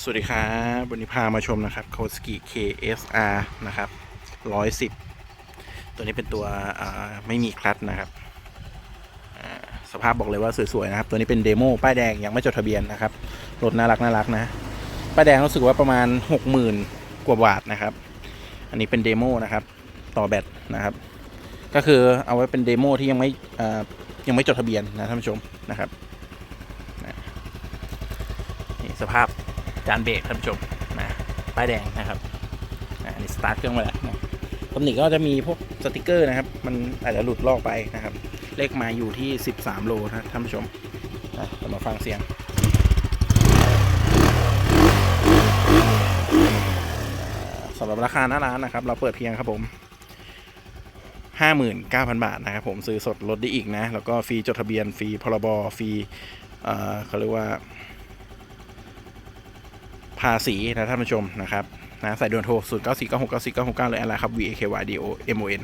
สวัสดีครับวันนี้พามาชมนะครับ k o s k i KSR นะครับ 110 ตัวนี้เป็นตัวไม่มีคลัตช์นะครับ สภาพบอกเลยว่าสวย ๆ นะครับ ตัวนี้เป็นเดโมป้ายแดงยังไม่จดทะเบียนนะครับ รถน่ารักน่ารักนะ ป้ายแดงรู้สึกว่าประมาณ 60,000 กว่าบาทนะครับ อันนี้เป็นเดโมนะครับ ต่อแบตนะครับ ก็คือเอาไว้เป็นเดโมที่ยังไม่ยังไม่จดทะเบียนนะท่านผู้ชมนะครับนี่สภาพ จานเบรกท่านผู้ชมนะป้ายแดงนะครับอันนี้สตาร์ทเครื่องมาแล้วนะตำหนิก็จะมีพวกสติกเกอร์นะครับ มันอาจจะหลุดลอกไปนะครับ เลขมาอยู่ที่ 13 โลนะท่านผู้ชมนะเรามาฟังเสียงสำหรับราคาหน้าร้านนะครับ เราเปิดเพียงครับผม 59,000 บาทนะครับผมซื้อสดลดได้อีกนะ แล้วก็ฟรีจดทะเบียนฟรีพรบฟรีเขาเรียกว่า ภาษีนะท่านผู้ชมนะครับนะสายด่วนโทรศูนย์เก้าสี่เก้าหกเก้าสี่เก้าหกเก้าเลยอะไรครับ V A K Y D O M O N